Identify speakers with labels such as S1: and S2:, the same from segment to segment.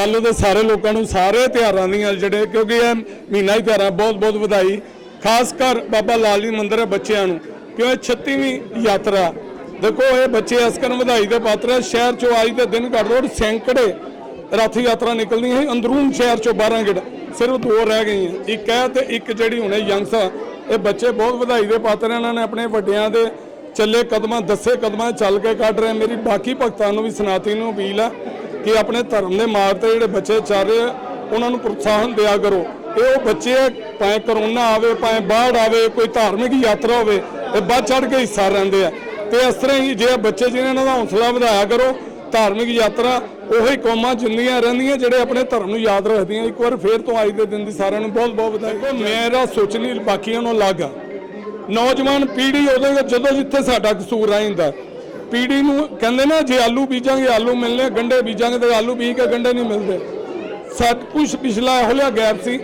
S1: ਕੱਲ ਦੇ ਸਾਰੇ ਲੋਕਾਂ ਨੂੰ ਸਾਰੇ ਤਿਉਹਾਰਾਂ ਦੀਆਂ ਜਿਹੜੇ, ਕਿਉਂਕਿ ਇਹ ਮਹੀਨਾ ਹੀ ਤਿਉਹਾਰਾਂ ਬਹੁਤ ਬਹੁਤ ਵਧਾਈ। ਖਾਸ ਕਰ ਬਾਬਾ ਲਾਲ ਜੀ ਮੰਦਿਰ ਹੈ ਬੱਚਿਆਂ ਨੂੰ, ਕਿਉਂ ਇਹ 36ਵੀਂ ਯਾਤਰਾ। ਦੇਖੋ, ਇਹ ਬੱਚੇ ਇਸ ਕਰਨ ਵਧਾਈ ਦੇ ਪਾਤਰ ਹੈ ਸ਼ਹਿਰ ਚੋਂ ਆਈ ਦੇ ਦਿਨ ਘੱਟ ਦੋ ਸੈਂਕੜੇ ਰਥ ਯਾਤਰਾ ਨਿਕਲਦੀਆਂ ਸੀ, ਅੰਦਰੂਨ ਸ਼ਹਿਰ ਚੋਂ 12 ਗੇੜ, ਸਿਰਫ ਦੋ ਰਹਿ ਗਈਆਂ। ਇੱਕ ਹੈ ਤੇ ਇੱਕ ਜਿਹੜੀ ਹੁਣੇ ਯੰਗਸ ਇਹ ਬੱਚੇ ਬਹੁਤ ਵਧਾਈ ਦੇ ਪਾਤਰ ਹੈ ਇਹਨਾਂ ਨੇ ਆਪਣੇ ਵੱਡਿਆਂ ਦੇ ਚੱਲੇ ਕਦਮਾਂ, ਦੱਸੇ ਕਦਮਾਂ ਚੱਲ ਕੇ ਕੱਢ ਰਹੇ ਮੇਰੀ ਬਾਕੀ ਭਗਤਾਂ ਨੂੰ ਵੀ ਸਨਾਤੀ ਨੂੰ ਅਪੀਲ ਆ ਕਿ ਆਪਣੇ ਧਰਮ ਦੇ ਮਾਰ ਤੇ ਜਿਹੜੇ ਬੱਚੇ ਚੱਲ ਰਹੇ ਆ ਉਹਨਾਂ ਨੂੰ ਪ੍ਰੋਤਸਾਹਨ ਦਿਆ ਕਰੋ। ਇਹ ਉਹ ਬੱਚੇ ਆ, ਭਾਵੇਂ ਕਰੋਨਾ ਆਵੇ ਭਾਵੇਂ ਬਾੜ ਆਵੇ ਕੋਈ ਧਾਰਮਿਕ ਯਾਤਰਾ ਹੋਵੇ ਇਹ ਵੱਧ ਚੜ ਕੇ ਹਿੱਸਾ ਰਹਿੰਦੇ ਆ। ਤੇ ਇਸ ਤਰ੍ਹਾਂ ਹੀ ਜੇ ਬੱਚੇ ਜਿਹਨਾਂ ਇਹਨਾਂ ਦਾ ਹੌਸਲਾ ਵਧਾਇਆ ਕਰੋ ਧਾਰਮਿਕ ਯਾਤਰਾ ਉਹੀ ਕੌਮਾਂ ਜਿੰਨੀਆਂ ਰਹਿੰਦੀਆਂ ਜਿਹੜੇ ਆਪਣੇ ਧਰਮ ਨੂੰ ਯਾਦ ਰੱਖਦੀਆਂ ਇੱਕ ਵਾਰ ਫੇਰ ਤੋਂ ਅੱਜ ਦੇ ਦਿਨ ਦੀ ਸਾਰਿਆਂ ਨੂੰ ਬਹੁਤ ਬਹੁਤ ਵਧਾਈ। ਮੇਰਾ ਸੋਚਣੀ ਬਾਕੀਆਂ ਨੂੰ ਅਲੱਗ ਆ। ਨੌਜਵਾਨ ਪੀੜ੍ਹੀ ਉਦੋਂ ਜਦੋਂ ਜਿੱਥੇ ਸਾਡਾ ਕਸੂਰ ਰਹਿੰਦਾ ਪੀੜ੍ਹੀ ਨੂੰ ਕਹਿੰਦੇ ਨਾ, ਜੇ ਆਲੂ ਬੀਜਾਂਗੇ, ਆਲੂ ਮਿਲਨੇ ਗੰਡੇ ਬੀਜਾਂਗੇ ਤੇ ਆਲੂ ਬੀਜ ਕੇ ਗੰਡੇ ਨਹੀਂ ਮਿਲਦੇ। ਸਭ ਕੁਝ ਪਿਛਲਾ ਇਹੋ ਜਿਹਾ ਗੈਪ ਸੀ,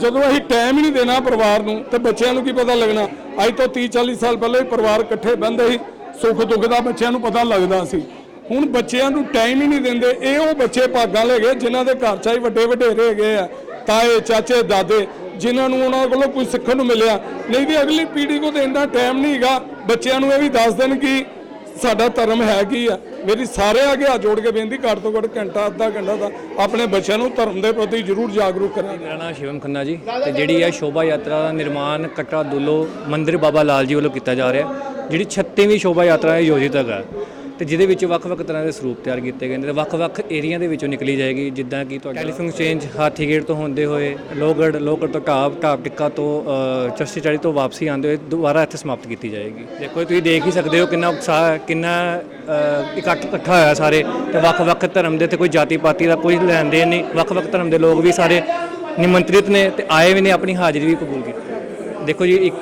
S1: ਜਦੋਂ ਅਸੀਂ ਟਾਈਮ ਹੀ ਨਹੀਂ ਦੇਣਾ ਪਰਿਵਾਰ ਨੂੰ, ਤੇ ਬੱਚਿਆਂ ਨੂੰ ਕੀ ਪਤਾ ਲੱਗਣਾ? ਅੱਜ ਤੋਂ 30 40 ਸਾਲ ਪਹਿਲਾਂ ਹੀ ਪਰਿਵਾਰ ਇਕੱਠੇ ਬਹਿੰਦੇ ਸੀ, ਸੁੱਖ ਦੁੱਖ ਦਾ ਬੱਚਿਆਂ ਨੂੰ ਪਤਾ ਲੱਗਦਾ ਸੀ। ਹੁਣ ਬੱਚਿਆਂ ਨੂੰ ਟਾਈਮ ਹੀ ਨਹੀਂ ਦਿੰਦੇ, ਇਹ ਉਹ ਬੱਚੇ ਭਾਗਾਂ ਲੈ ਗਏ, ਜਿਨ੍ਹਾਂ ਦੇ ਘਰ ਚਾਹੀ ਵੱਡੇ ਵਡੇਰੇ ਹੈਗੇ ਆ, ਤਾਏ, ਚਾਚੇ, ਦਾਦੇ, ਜਿਨ੍ਹਾਂ ਨੂੰ ਉਹਨਾਂ ਕੋਲੋਂ ਕੁਝ ਸਿੱਖਣ ਨੂੰ ਮਿਲਿਆ। ਨਹੀਂ ਤੇ ਅਗਲੀ ਪੀੜ੍ਹੀ ਕੋਲ ਤੇ ਇੰਨਾ ਟਾਈਮ ਨਹੀਂ ਹੈਗਾ, ਬੱਚਿਆਂ ਨੂੰ ਇਹ ਵੀ ਦੱਸ ਦੇਣ ਕਿ ਸਾਡਾ ਧਰਮ ਹੈ ਕੀ ਆ? ਮੇਰੀ ਸਾਰੇ ਅੱਗੇ ਹੱਥ ਜੋੜ ਕੇ ਬੇਨਤੀ, ਘੱਟ ਤੋਂ ਘੱਟ ਘੰਟਾ, ਅੱਧਾ ਘੰਟਾ ਦਾ ਆਪਣੇ ਬੱਚਿਆਂ ਨੂੰ ਧਰਮ ਦੇ ਪ੍ਰਤੀ ਜ਼ਰੂਰ ਜਾਗਰੂਕ ਕਰਾਂ।
S2: ਮੇਰਾ ਨਾਮ ਸ਼ਿਵਮ ਖੰਨਾ ਜੀ, ਤੇ ਜਿਹੜੀ ਹੈ ਸ਼ੋਭਾ ਯਾਤਰਾ ਦਾ ਨਿਰਮਾਣ ਕਟਰਾ ਦੁੱਲੋ ਮੰਦਿਰ ਬਾਬਾ ਲਾਲ ਜੀ ਵੱਲੋਂ ਕੀਤਾ ਜਾ ਰਿਹਾ, ਜਿਹੜੀ 36ਵੀਂ ਸ਼ੋਭਾ ਯਾਤਰਾ ਆਯੋਜਿਤ ਹੈਗਾ। ਤੇ ਜਿਹਦੇ ਵਿੱਚ ਵੱਖ-ਵੱਖ ਤਰ੍ਹਾਂ ਦੇ ਸਰੂਪ ਤਿਆਰ ਕੀਤੇ ਗਏ ਨੇ ਤੇ ਵੱਖ-ਵੱਖ ਏਰੀਆ ਦੇ ਵਿੱਚੋਂ ਨਿਕਲੀ ਜਾਏਗੀ ਜਿੱਦਾਂ ਕਿ ਤੁਹਾਡਾ ਟੈਲੀਫੋਨ ਐਕਸਚੇਂਜ ਹਾਥੀ ਗੇਟ ਤੋਂ ਹੁੰਦੇ ਹੋਏ ਲੋਹਗੜ੍ਹ ਲੋਹਗੜ੍ਹ ਤੋਂ ਢਾਬ ਢਾਬ ਟਿੱਕਾ ਤੋਂ ਅ, ਚਸ਼ਤੀ ਚਾੜੀ ਤੋਂ ਵਾਪਸੀ ਆਉਂਦੇ ਹੋਏ ਦੁਬਾਰਾ ਇੱਥੇ ਸਮਾਪਤ ਕੀਤੀ ਜਾਏਗੀ। ਦੇਖੋ ਤੁਸੀਂ ਦੇਖ ਹੀ ਸਕਦੇ ਹੋ ਕਿੰਨਾ ਉਤਸ਼ਾਹ ਕਿੰਨਾ ਇਕੱਠ ਇਕੱਠਾ ਹੋਇਆ ਸਾਰੇ ਤੇ ਵੱਖ-ਵੱਖ ਧਰਮ ਦੇ ਤੇ ਕੋਈ ਜਾਤੀ ਪਾਤੀ ਦਾ ਕੋਈ ਲੈਣ ਦੇਣ ਨਹੀਂ ਵੱਖ-ਵੱਖ ਧਰਮ ਦੇ ਲੋਕ ਵੀ ਸਾਰੇ ਨਿਮੰਤਰਿਤ ਨੇ ਤੇ ਆਏ ਵੀ ਨੇ ਆਪਣੀ ਹਾਜ਼ਰੀ ਵੀ ਕਬੂਲ ਕੀਤੀ। ਦੇਖੋ ਜੀ ਇੱਕ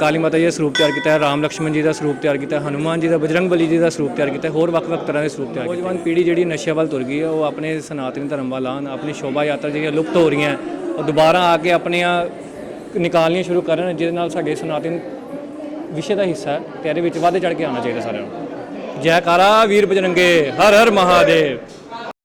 S2: ਕਾਲੀ ਮਾਤਾ ਜੀ ਦਾ ਸਰੂਪ ਤਿਆਰ ਕੀਤਾ ਹੈ ਰਾਮ ਲਕਸ਼ਮਣ ਜੀ ਦਾ ਸਰੂਪ ਤਿਆਰ ਕੀਤਾ ਹੈ ਹਨੂਮਾਨ ਜੀ ਦਾ ਬਜਰੰਗਬਲੀ ਜੀ ਦਾ ਸਰੂਪ ਤਿਆਰ ਕੀਤਾ ਹੈ ਹੋਰ ਵੱਖ-ਵੱਖ ਤਰ੍ਹਾਂ ਦੇ ਸਰੂਪ ਤਿਆਰ ਕੀਤੇ ਨੌਜਵਾਨ ਪੀੜ੍ਹੀ ਜਿਹੜੀ ਨਸ਼ੇ ਵੱਲ ਤੁਰ ਗਈ ਹੈ ਉਹ ਆਪਣੇ ਸਨਾਤਨ ਧਰਮ ਵੱਲ ਆਣ ਆਪਣੀ ਸ਼ੋਭਾ ਯਾਤਰਾ ਜਿਹੜੀਆਂ ਲੁਪਤ ਹੋ ਰਹੀਆਂ ਉਹ ਦੁਬਾਰਾ ਆ ਕੇ ਆਪਣੀਆਂ ਨਿਕਾਲਣੀਆਂ ਸ਼ੁਰੂ ਕਰਨ ਜਿਹਦੇ ਨਾਲ ਸਾਡੇ ਸਨਾਤਨ ਵਿਸ਼ੇ ਦਾ ਹਿੱਸਾ ਹੈ ਇਹਦੇ ਵਿੱਚ ਵਾਧੇ ਚੜ ਕੇ ਆਉਣਾ ਚਾਹੀਦਾ ਸਾਰਿਆਂ ਨੂੰ। ਜੈਕਾਰਾ ਵੀਰ ਬਜਰੰਗੇ ਹਰ ਹਰ ਮਹਾਦੇਵ।